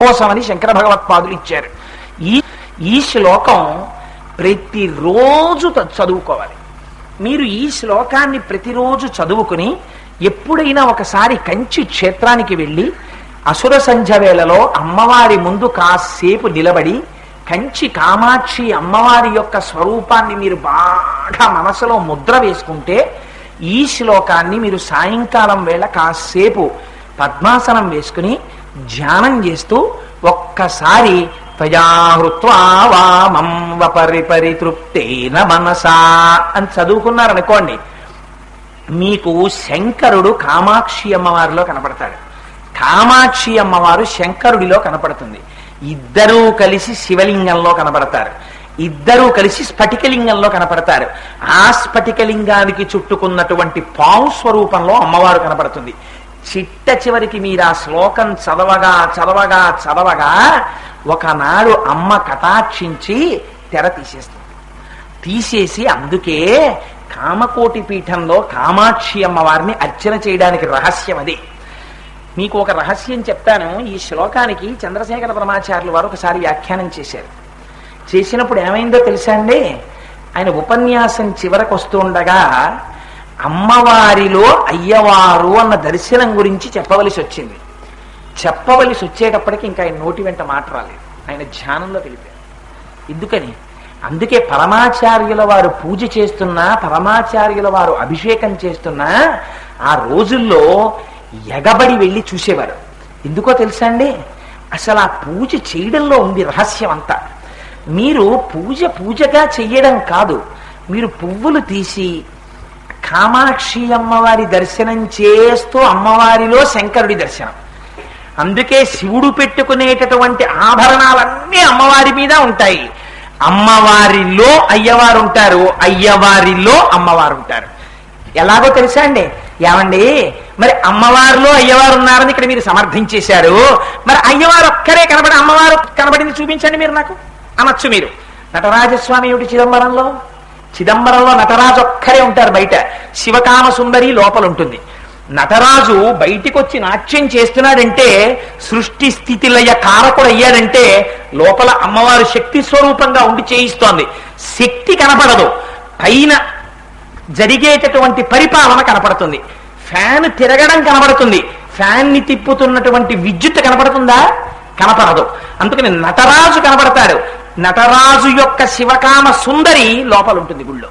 కోసమని శంకర భగవత్పాదులు ఇచ్చారు. ఈ ఈ శ్లోకం ప్రతిరోజు చదువుకోవాలి. మీరు ఈ శ్లోకాన్ని ప్రతిరోజు చదువుకుని ఎప్పుడైనా ఒకసారి కంచి క్షేత్రానికి వెళ్ళి అసుర సంధ్య వేళలో అమ్మవారి ముందు కాసేపు నిలబడి కంచి కామాక్షి అమ్మవారి యొక్క స్వరూపాన్ని మీరు బాగా మనసులో ముద్ర వేసుకుంటే ఈ శ్లోకాన్ని మీరు సాయంకాలం వేళ కాసేపు పద్మాసనం వేసుకుని ధ్యానం చేస్తూ ఒక్కసారి త్వయాహృత్వా వామం పరితృప్తేన మనసా అని చదువుకున్నారనుకోండి మీకు శంకరుడు కామాక్షి అమ్మవారిలో కనపడతాడు. కామాక్షి అమ్మవారు శంకరుడిలో కనపడుతుంది. ఇద్దరూ కలిసి శివలింగంలో కనపడతారు. ఇద్దరూ కలిసి స్ఫటికలింగంలో కనపడతారు. ఆ స్ఫటికలింగానికి చుట్టుకున్నటువంటి పావు స్వరూపంలో అమ్మవారు కనపడుతుంది. చిట్ట చివరికి మీరు ఆ శ్లోకం చదవగా చదవగా చదవగా ఒకనాడు అమ్మ కటాక్షించి తెర తీసేస్తుంది. తీసేసి అందుకే కామకోటి పీఠంలో కామాక్షి అమ్మవారిని అర్చన చేయడానికి రహస్యం అది. మీకు ఒక రహస్యం చెప్తాను. ఈ శ్లోకానికి చంద్రశేఖర బ్రహ్మాచార్యులు వారు ఒకసారి వ్యాఖ్యానం చేశారు. చేసినప్పుడు ఏమైందో తెలుసా అండి? ఆయన ఉపన్యాసం చివరకు వస్తుండగా అమ్మవారిలో అయ్యవారు అన్న దర్శనం గురించి చెప్పవలసి వచ్చింది చెప్పవలసి వచ్చేటప్పటికి ఇంకా ఆయన నోటి వెంట మాట రాలేదు. ఆయన ధ్యానంలో వెళ్ళిపోయారు. ఎందుకని? అందుకే పరమాచార్యుల వారు పూజ చేస్తున్నా పరమాచార్యుల వారు అభిషేకం చేస్తున్నా ఆ రోజుల్లో ఎగబడి వెళ్ళి చూసేవారు. ఎందుకో తెలుసా అండి? అసలు ఆ పూజ చేయడంలో ఉంది రహస్యం అంతా. మీరు పూజ పూజగా చెయ్యడం కాదు. మీరు పువ్వులు తీసి కామాక్షి అమ్మవారి దర్శనం చేస్తూ అమ్మవారిలో శంకరుడి దర్శనం. అందుకే శివుడు పెట్టుకునేటటువంటి ఆభరణాలన్నీ అమ్మవారి మీద ఉంటాయి. అమ్మవారిలో అయ్యవారు ఉంటారు అయ్యవారిలో అమ్మవారు ఉంటారు ఎలాగో తెలుసా అండి? ఏమండి? మరి అమ్మవారిలో అయ్యవారు ఉన్నారని ఇక్కడ మీరు సమర్థించేశారు. మరి అయ్యవారు ఒక్కరే కనబడి అమ్మవారు కనబడింది చూపించండి మీరు నాకు. అనొచ్చు మీరు. నటరాజస్వామి ఏమిటి చిదంబరంలో? చిదంబరంలో నటరాజు ఒక్కరే ఉంటారు బయట. శివకామ సుందరి లోపల ఉంటుంది. నటరాజు బయటికొచ్చి నాట్యం చేస్తున్నాడంటే సృష్టి స్థితి లయ కారకుడు అయ్యాడంటే లోపల అమ్మవారు శక్తి స్వరూపంగా ఉండి చేయిస్తోంది. శక్తి కనపడదు. పైన జరిగేటటువంటి పరిపాలన కనపడుతుంది. ఫ్యాన్ తిరగడం కనబడుతుంది ఫ్యాన్ని తిప్పుతున్నటువంటి విద్యుత్ కనపడుతుందా? కనపడదు. అందుకని నటరాజు కనపడతాడు. నటరాజు యొక్క శివకామ సుందరి లోపల ఉంటుంది గుళ్ళో.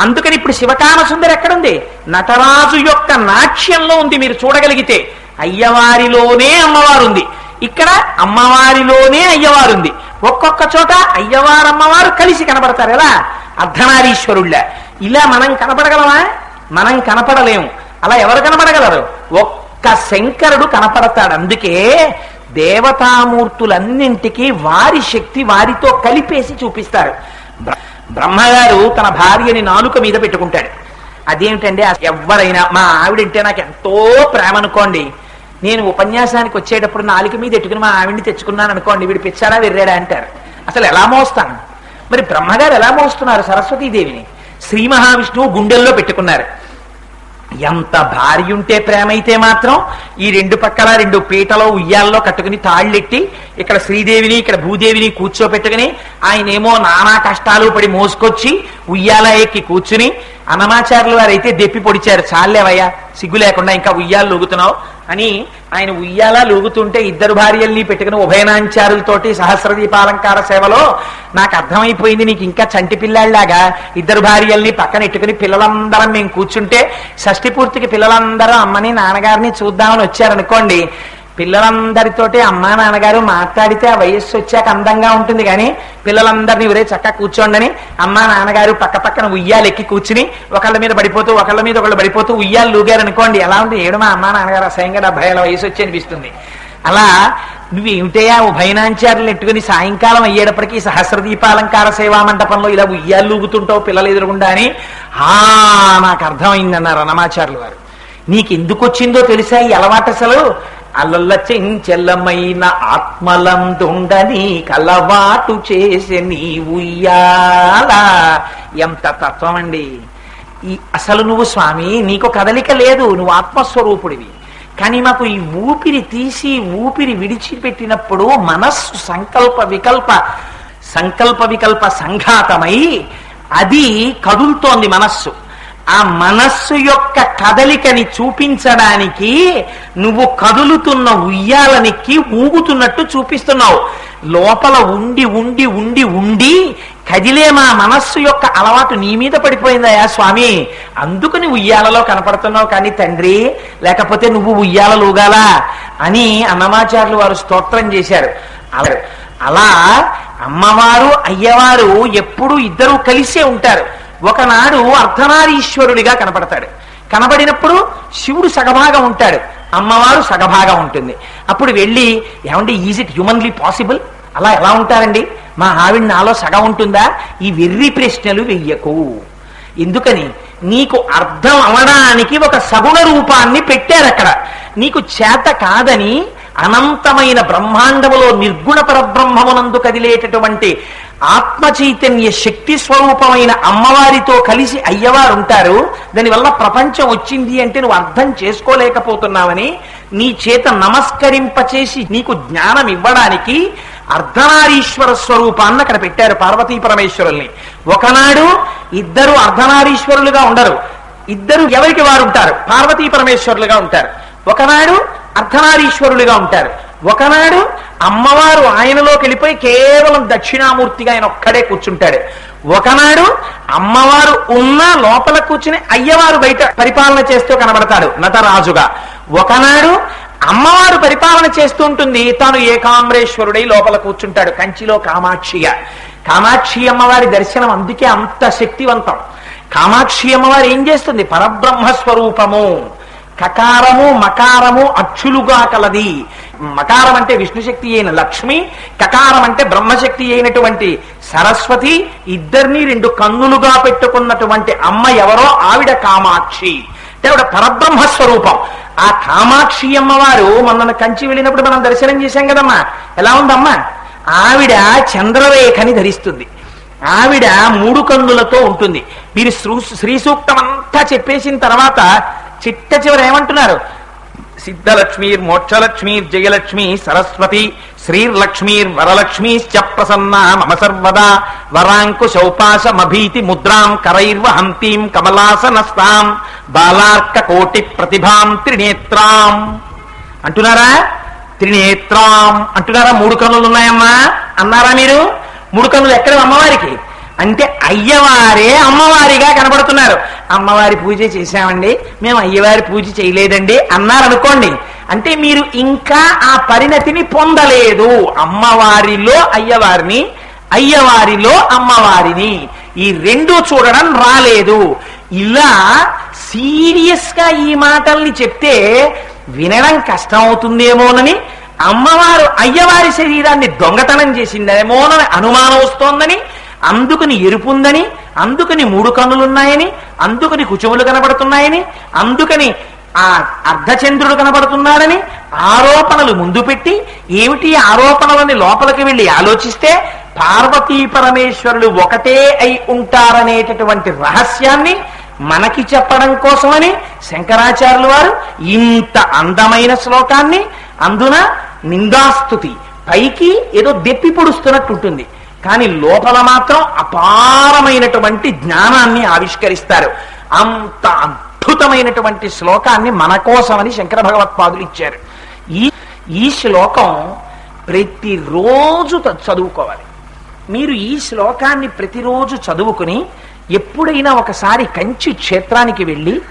అందుకని ఇప్పుడు శివకామ సుందరి ఎక్కడుంది? నటరాజు యొక్క నాట్యంలో ఉంది మీరు చూడగలిగితే. అయ్యవారిలోనే అమ్మవారు ఉంది ఇక్కడ అమ్మవారిలోనే అయ్యవారుంది. ఒక్కొక్క చోట అయ్యవారు అమ్మవారు కలిసి కనబడతారు ఎలా అర్ధనారీశ్వరుళ్ళ. ఇలా మనం కనపడగలమా? మనం కనపడలేము. అలా ఎవరు కనపడగలరు? ఒక్క శంకరుడు కనపడతాడు. అందుకే దేవతామూర్తులన్నింటికీ వారి శక్తి వారితో కలిపేసి చూపిస్తారు. బ్రహ్మగారు తన భార్యని నాలుక మీద పెట్టుకుంటాడు. అదేమిటండి ఎవరైనా మా ఆవిడంటే నాకు ఎంతో ప్రేమ అనుకోండి నేను ఉపన్యాసానికి వచ్చేటప్పుడు నాలుక మీద ఎట్టుకుని మా ఆవిడ్ని తెచ్చుకున్నాను అనుకోండి వీడు పిచ్చారా వెర్రాడా అంటారు. అసలు ఎలా మోస్తాను? మరి బ్రహ్మగారు ఎలా మోస్తున్నారు సరస్వతీదేవిని? శ్రీ మహావిష్ణువు గుండెల్లో పెట్టుకున్నారు. ఎంత భార్య ఉంటే ప్రేమ అయితే మాత్రం ఈ రెండు పక్కల రెండు పీటలో ఉయ్యాల్లో కట్టుకుని తాళ్ళెట్టి ఇక్కడ శ్రీదేవిని ఇక్కడ భూదేవిని కూర్చోపెట్టుకుని ఆయనేమో నానా కష్టాలు పడి మోసుకొచ్చి ఉయ్యాల ఎక్కి కూర్చుని అన్నమాచార్యుల వారైతే అయితే దెప్పి పొడిచారు. చాలేవయ్యా సిగ్గు లేకుండా ఇంకా ఉయ్యాలు లూగుతున్నావు అని ఆయన ఉయ్యాల లూగుతుంటే ఇద్దరు భార్యల్ని పెట్టుకుని ఉభయనాంచారులతోటి సహస్రదీపాలంకార సేవలో నాకు అర్థమైపోయింది నీకు ఇంకా చంటి పిల్లాళ్ళలాగా. ఇద్దరు భార్యల్ని పక్కన ఎట్టుకుని పిల్లలందరం మేము కూర్చుంటే షష్ఠి పూర్తికి పిల్లలందరూ అమ్మని నాన్నగారిని చూద్దామని వచ్చారనుకోండి పిల్లలందరితోటి అమ్మా నాన్నగారు మాట్లాడితే ఆ వయస్సు వచ్చాక అందంగా ఉంటుంది కానీ పిల్లలందరినీ ఒరే చక్కగా కూర్చోండని అమ్మా నాన్నగారు పక్క పక్కన ఉయ్యాలు ఎక్కి కూర్చుని ఒకళ్ళ మీద పడిపోతూ ఒకళ్ళ మీద ఒకళ్ళు పడిపోతూ ఉయ్యాలు లూగారు అనుకోండి ఎలా ఉంది? ఏడు మా అమ్మా నాన్నగారు అసహ్యంగా డెబ్బై ఏళ్ళ వయసు వచ్చి అనిపిస్తుంది. అలా నువ్వు ఏమిటయా ఉభయనాంచారులు ఎట్టుకుని సాయంకాలం అయ్యేటప్పటికీ సహస్ర దీపాలంకార సేవా మండపంలో ఇలా ఉయ్యాలు లూగుతుంటావు పిల్లలు ఎదురుగుండా అని? ఆ నాకు అర్థమైందన్నారు అన్నమాచారులు వారు. నీకు ఎందుకు వచ్చిందో తెలుసా ఈ అలవాటు అసలు? అలల చెంచెల్లమైన ఆత్మలందుండని కలవాటు చేసే నీ ఉయ్యాల ఎంత తత్వం అండి. ఈ అసలు నువ్వు స్వామి నీకు కదలిక లేదు నువ్వు ఆత్మస్వరూపుడివి. కానీ మాకు ఈ ఊపిరి తీసి ఊపిరి విడిచిపెట్టినప్పుడు మనస్సు సంకల్ప వికల్ప సంకల్ప వికల్ప సంఘాతమై అది కదులుతోంది మనస్సు. ఆ మనస్సు యొక్క కదలికని చూపించడానికి నువ్వు కదులుతున్న ఉయ్యాలనికి ఊగుతున్నట్టు చూపిస్తున్నావు. లోపల ఉండి ఉండి ఉండి ఉండి కదిలే మా మనస్సు యొక్క అలవాటు నీ మీద పడిపోయిందయా స్వామి. అందుకని ఉయ్యాలలో కనపడుతున్నావు కానీ తండ్రి లేకపోతే నువ్వు ఉయ్యాలలుగాలా అని అన్నమాచార్యులు వారు స్తోత్రం చేశారు. అలా- అలా అమ్మవారు అయ్యవారు ఎప్పుడు ఇద్దరూ కలిసే ఉంటారు. ఒకనాడు అర్ధనారీశ్వరుడిగా కనపడతాడు కనబడినప్పుడు శివుడు సగభాగం ఉంటాడు. అమ్మవారు సగభాగం ఉంటుంది. అప్పుడు వెళ్ళి ఏమండి ఈజ్ ఇట్ హ్యూమన్లీ పాసిబుల్ అలా ఎలా ఉంటారండి? మా ఆవిడ నాలో సగం ఉంటుందా? ఈ వెర్రి ప్రశ్నలు వెయ్యకు. ఎందుకని? నీకు అర్థం అవడానికి ఒక సగుణ రూపాన్ని పెట్టారు అక్కడ. నీకు చేత కాదని అనంతమైన బ్రహ్మాండములో నిర్గుణ పరబ్రహ్మమునందు కదిలేటటువంటి ఆత్మ చైతన్య శక్తి స్వరూపమైన అమ్మవారితో కలిసి అయ్యవారు ఉంటారు దానివల్ల ప్రపంచం వచ్చింది అంటే నువ్వు అర్థం చేసుకోలేకపోతున్నావని నీ చేత నమస్కరింపచేసి నీకు జ్ఞానం ఇవ్వడానికి అర్ధనారీశ్వర స్వరూపాన్ని అక్కడ పెట్టారు పార్వతీ పరమేశ్వరుల్ని. ఒకనాడు ఇద్దరు అర్ధనారీశ్వరులుగా ఉండరు. ఇద్దరు ఎవరికి వారు ఉంటారు పార్వతీ పరమేశ్వరులుగా ఉంటారు. ఒకనాడు అర్ధనారీశ్వరులుగా ఉంటారు. ఒకనాడు అమ్మవారు ఆయనలోకి వెళ్ళిపోయి కేవలం దక్షిణామూర్తిగా ఆయన ఒక్కడే కూర్చుంటాడు. ఒకనాడు అమ్మవారు ఉన్న లోపల కూర్చుని అయ్యవారు బయట పరిపాలన చేస్తూ కనబడతాడు నటరాజుగా. ఒకనాడు అమ్మవారు పరిపాలన చేస్తూ ఉంటుంది తాను ఏకాంబరేశ్వరుడై లోపల కూర్చుంటాడు కంచిలో కామాక్షిగా కామాక్షి అమ్మవారి దర్శనం అందుకే అంత శక్తివంతం. కామాక్షి అమ్మవారు ఏం చేస్తుంది? పరబ్రహ్మ స్వరూపము కకారము మకారము అచ్చులుగా కలది. మకారం అంటే విష్ణుశక్తి అయిన లక్ష్మి కకారం అంటే బ్రహ్మశక్తి అయినటువంటి సరస్వతి ఇద్దరిని రెండు కన్నులుగా పెట్టుకున్నటువంటి అమ్మ ఎవరో ఆవిడ కామాక్షి. అంటే ఆవిడ పరబ్రహ్మ స్వరూపం. ఆ కామాక్షి అమ్మవారు మొన్న కంచి వెళ్ళినప్పుడు మనం దర్శనం చేశాం కదమ్మా. ఎలా ఉందమ్మా? ఆవిడ చంద్రరేఖని ధరిస్తుంది. ఆవిడ మూడు కన్నులతో ఉంటుంది. మీరు శ్రీ- శ్రీ సూక్తం అంతా చెప్పేసిన తర్వాత చిట్ట చివర ఏమంటున్నారు? సిద్ధలక్ష్మీర్ మోక్షలక్ష్మీర్ జయలక్ష్మి సరస్వతి శ్రీర్లక్ష్మీర్ వరలక్ష్మీశ్చ ప్రసన్న మమ సర్వదా వరాంకుశౌపాశమభీతి ముద్రాం కరైర్వహంతీం కమలాసనస్తాం బాలార్క కోటి ప్రతిభాం త్రినేత్రాం. అంటున్నారా? త్రినేత్రాం. అంటున్నారా? మూడు కన్నులు ఉన్నాయమ్మా అన్నారా మీరు? మూడు కన్నులు ఎక్కడ అమ్మవారికి? అంటే అయ్యవారే అమ్మవారిగా కనబడుతున్నారు. అమ్మవారి పూజ చేశామండి. మేము అయ్యవారి పూజ చేయలేదండి అన్నారనుకోండి. అంటే మీరు ఇంకా ఆ పరిణతిని పొందలేదు. అమ్మవారిలో అయ్యవారిని అయ్యవారిలో అమ్మవారిని. ఈ రెండు చూడడం రాలేదు. ఇలా సీరియస్గా ఈ మాటల్ని చెప్తే వినడం కష్టం అవుతుందేమోనని అమ్మవారు అయ్యవారి శరీరాన్ని దొంగతనం చేసిందేమోనని అనుమానం వస్తోందని అందుకని ఎరుపుందని అందుకని మూడు కన్నులున్నాయని అందుకని కుచుములు కనబడుతున్నాయని అందుకని ఆ అర్ధచంద్రుడు కనబడుతున్నాడని ఆరోపణలు ముందు పెట్టి ఏమిటి ఆరోపణలని లోపలికి వెళ్ళి ఆలోచిస్తే పార్వతీ పరమేశ్వరులు ఒకటే అయి ఉంటారనేటటువంటి రహస్యాన్ని మనకి చెప్పడం కోసమని శంకరాచార్యుల వారు ఇంత అందమైన శ్లోకాన్ని అందున నిందాస్తుతి. పైకి ఏదో దెప్పి పొడుస్తున్నట్టు ఉంటుంది కానీ లోపల మాత్రం అపారమైనటువంటి జ్ఞానాన్ని ఆవిష్కరిస్తారు. అంత అద్భుతమైనటువంటి శ్లోకాన్ని మన కోసమని శంకర భగవత్పాదులు ఇచ్చారు. ఈ ఈ శ్లోకం ప్రతిరోజు చదువుకోవాలి. మీరు ఈ శ్లోకాన్ని ప్రతిరోజు చదువుకుని ఎప్పుడైనా ఒకసారి కంచి క్షేత్రానికి వెళ్ళి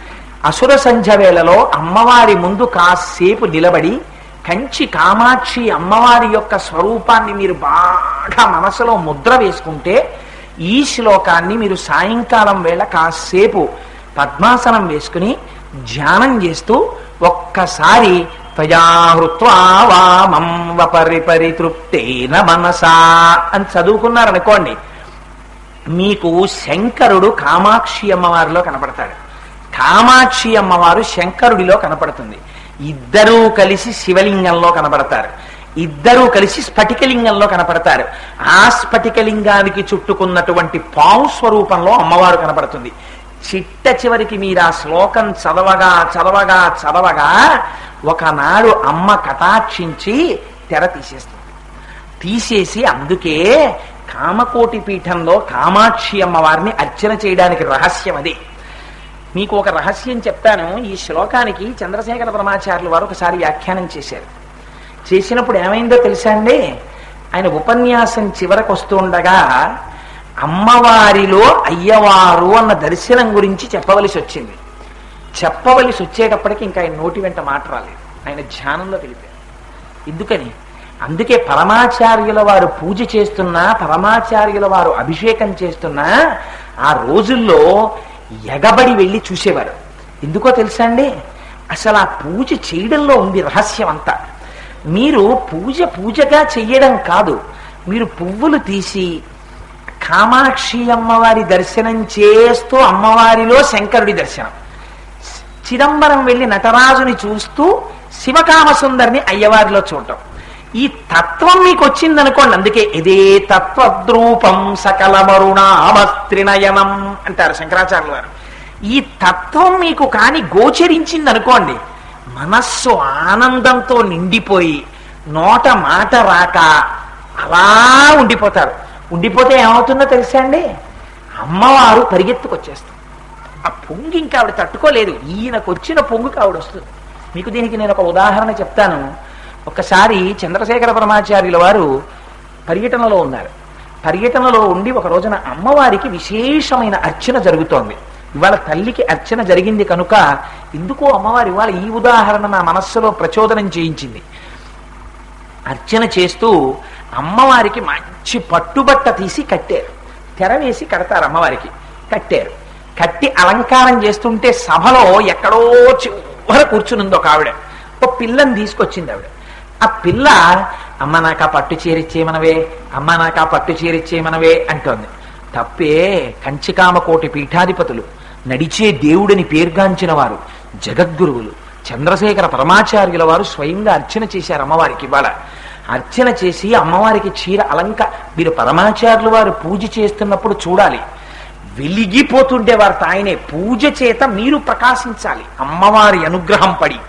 అసుర సంధ్య వేళలో అమ్మవారి ముందు కాసేపు నిలబడి కంచి కామాక్షి అమ్మవారి యొక్క స్వరూపాన్ని మీరు బాగా మనసులో ముద్ర వేసుకుంటే ఈ శ్లోకాన్ని మీరు సాయంకాలం వేళ కాసేపు పద్మాసనం వేసుకుని ధ్యానం చేస్తూ ఒక్కసారి త్వయాహృత్వా వామం వపరి మనసా అని చదువుకున్నారనుకోండి మీకు శంకరుడు కామాక్షి అమ్మవారిలో కనపడతాడు. కామాక్షి అమ్మవారు శంకరుడిలో కనపడుతుంది. ఇద్దరూ కలిసి శివలింగంలో కనపడతారు ఇద్దరూ కలిసి స్ఫటికలింగంలో కనపడతారు. ఆ స్ఫటికలింగానికి చుట్టుకున్నటువంటి పావు స్వరూపంలో అమ్మవారు కనపడుతుంది. చిట్ట చివరికి మీరు ఆ శ్లోకం చదవగా చదవగా చదవగా ఒకనాడు అమ్మ కటాక్షించి తెర తీసేస్తుంది. తీసేసి అందుకే కామకోటి పీఠంలో కామాక్షి అమ్మవారిని అర్చన చేయడానికి రహస్యం అది. మీకు ఒక రహస్యం చెప్తాను. ఈ శ్లోకానికి చంద్రశేఖర పరమాచార్యులు వారు ఒకసారి వ్యాఖ్యానం చేశారు. చేసినప్పుడు ఏమైందో తెలుసా అండి? ఆయన ఉపన్యాసం చివరకు వస్తుండగా అమ్మవారిలో అయ్యవారు అన్న దర్శనం గురించి చెప్పవలసి వచ్చింది. చెప్పవలసి వచ్చేటప్పటికి ఇంకా ఆయన నోటి వెంట మాట రాలేదు. ఆయన ధ్యానంలో వెళ్ళిపోయారు ఎందుకని? అందుకే పరమాచార్యుల వారు పూజ చేస్తున్నా పరమాచార్యుల వారు అభిషేకం చేస్తున్నా ఆ రోజుల్లో ఎగబడి వెళ్ళి చూసేవారు. ఎందుకో తెలుసా అండి? అసలు ఆ పూజ చేయడంలో ఉంది రహస్యం అంతా. మీరు పూజ పూజగా చెయ్యడం కాదు. మీరు పువ్వులు తీసి కామాక్షి అమ్మవారి దర్శనం చేస్తూ అమ్మవారిలో శంకరుడి దర్శనం. చిదంబరం వెళ్ళి నటరాజుని చూస్తూ శివకామసుందరిని అయ్యవారిలో చూడటం. ఈ తత్వం మీకు వచ్చిందనుకోండి అందుకే ఇదే తత్వద్రూపం సకల మరుణామస్త్రినయనం అంటారు శంకరాచార్యుల వారు ఈ తత్వం మీకు కాని గోచరించింది అనుకోండి మనస్సు ఆనందంతో నిండిపోయి నోట మాట రాక అలా ఉండిపోతారు. ఉండిపోతే ఏమవుతుందో తెలుసా అండి? అమ్మవారు పరిగెత్తుకొచ్చేస్తుంది ఆ పొంగు ఇంకా ఆవిడ తట్టుకోలేదు. ఈయనకు వచ్చిన పొంగుకి ఆవిడ వస్తుంది మీకు దీనికి నేను ఒక ఉదాహరణ చెప్తాను. ఒకసారి చంద్రశేఖర పరమాచార్యుల వారు పర్యటనలో ఉన్నారు. పర్యటనలో ఉండి ఒక రోజున అమ్మవారికి విశేషమైన అర్చన జరుగుతోంది. ఇవాళ తల్లికి అర్చన జరిగింది కనుక ఎందుకో అమ్మవారి ఇవాళ ఈ ఉదాహరణ నా మనస్సులో ప్రచోదనం చేయించింది. అర్చన చేస్తూ అమ్మవారికి మంచి పట్టుబట్ట తీసి కట్టారు. తెర వేసి కడతారు అమ్మవారికి. కట్టారు. కట్టి అలంకారం చేస్తుంటే సభలో ఎక్కడో చివర కూర్చునుంది ఒక ఆవిడ. ఒక పిల్లని తీసుకొచ్చింది ఆవిడ. ఆ పిల్ల అమ్మ నాకు ఆ పట్టు చీరిచ్చేయమనవే అమ్మ నాకు ఆ పట్టు చీరిచ్చేయమనవే అంటోంది. తప్పే కంచికామకోటి పీఠాధిపతులు నడిచే దేవుడిని పేర్గాంచిన వారు జగద్గురువులు చంద్రశేఖర పరమాచార్యుల వారు స్వయంగా అర్చన చేశారు అమ్మవారికి ఇవాళ. అర్చన చేసి అమ్మవారికి చీర అలంక మీరు పరమాచార్యులు వారు పూజ చేస్తున్నప్పుడు చూడాలి. వెలిగిపోతుండే వారు తాయనే పూజ చేత మీరు ప్రకాశించాలి. అమ్మవారి అనుగ్రహం పడి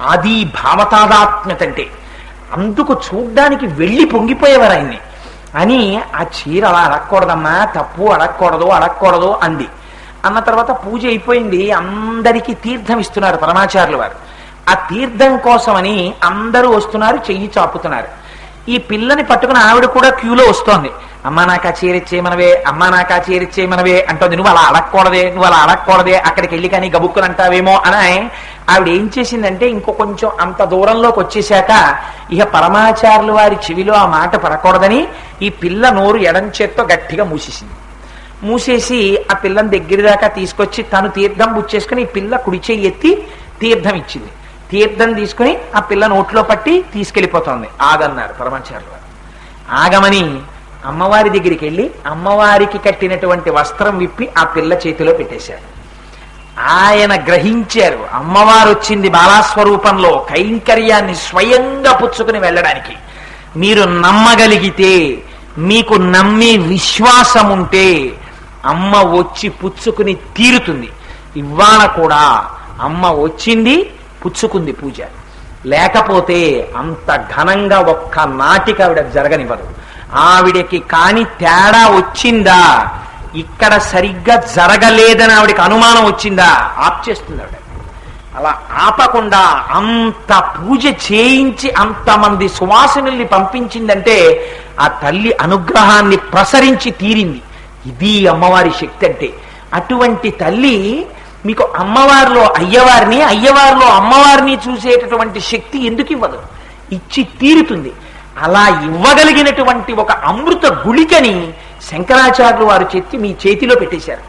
ఆది భావతాదాత్మ్యత అంటే అందుకు చూడ్డానికి వెళ్ళి పొంగిపోయేవారు ఆయన్ని. అని ఆ చీర అలా అడగకూడదమ్మా తప్పు అడగకూడదు అడగకూడదు అంది. అన్న తర్వాత పూజ అయిపోయింది అందరికీ తీర్థం ఇస్తున్నారు పరమాచార్యుల వారు. ఆ తీర్థం కోసమని అందరూ వస్తున్నారు చెయ్యి చాపుతున్నారు. ఈ పిల్లని పట్టుకుని ఆవిడ కూడా క్యూలో వస్తోంది. అమ్మా నాకా చేరిచ్చే చీరిచ్చేయమనవే అమ్మా నాకా చేరిచ్చే చీరిచ్చేయమనవే అంటుంది. నువ్వు అలా అడగకూడదే నువ్వు అలా అడగకూడదే అక్కడికి వెళ్ళి కానీ గబుక్కుని అంటావేమో అని ఆవిడ ఏం చేసిందంటే ఇంకో కొంచెం అంత దూరంలోకి వచ్చేసాక ఇక పరమాచారులు వారి చెవిలో ఆ మాట పడకూడదని ఈ పిల్ల నోరు ఎడం చేత్తో గట్టిగా మూసేసింది. మూసేసి ఆ పిల్లని దగ్గర దాకా తీసుకొచ్చి తను తీర్థం బుచ్చేసుకుని ఈ పిల్ల కుడి ఎత్తి తీర్థం ఇచ్చింది. తీర్థం తీసుకుని ఆ పిల్ల నోట్లో పట్టి తీసుకెళ్ళిపోతుంది ఆగన్నారు పరమాచారులు వారు. ఆగమని అమ్మవారి దగ్గరికి వెళ్ళి అమ్మవారికి కట్టినటువంటి వస్త్రం విప్పి ఆ పిల్ల చేతిలో పెట్టేశారు. ఆయన గ్రహించారు అమ్మవారు వచ్చింది బాలాస్వరూపంలో కైంకర్యాన్ని స్వయంగా పుచ్చుకుని వెళ్ళడానికి. మీరు నమ్మగలిగితే మీకు నమ్మే విశ్వాసం ఉంటే అమ్మ వచ్చి పుచ్చుకుని తీరుతుంది. ఇవాళ కూడా అమ్మ వచ్చింది పుచ్చుకుంది పూజ. లేకపోతే అంత ఘనంగా ఒక్క నాటికి ఆవిడ జరగనివ్వదు. ఆవిడకి కాని తేడా వచ్చిందా? ఇక్కడ సరిగ్గా జరగలేదని ఆవిడకి అనుమానం వచ్చిందా? ఆప్ చేస్తుంది ఆవిడ. అలా ఆపకుండా అంత పూజ చేయించి అంతమంది సువాసనల్ని పంపించిందంటే ఆ తల్లి అనుగ్రహాన్ని ప్రసరించి తీరింది. ఇది అమ్మవారి శక్తి అంటే. అటువంటి తల్లి మీకు అమ్మవారిలో అయ్యవారిని అయ్యవారిలో అమ్మవారిని చూసేటటువంటి శక్తి ఎందుకు ఇవ్వదు? ఇచ్చి తీరుతుంది. అలా ఇవ్వగలిగినటువంటి ఒక అమృత గుళికని శంకరాచార్యులు వారు చెత్తి మీ చేతిలో పెట్టేశారు.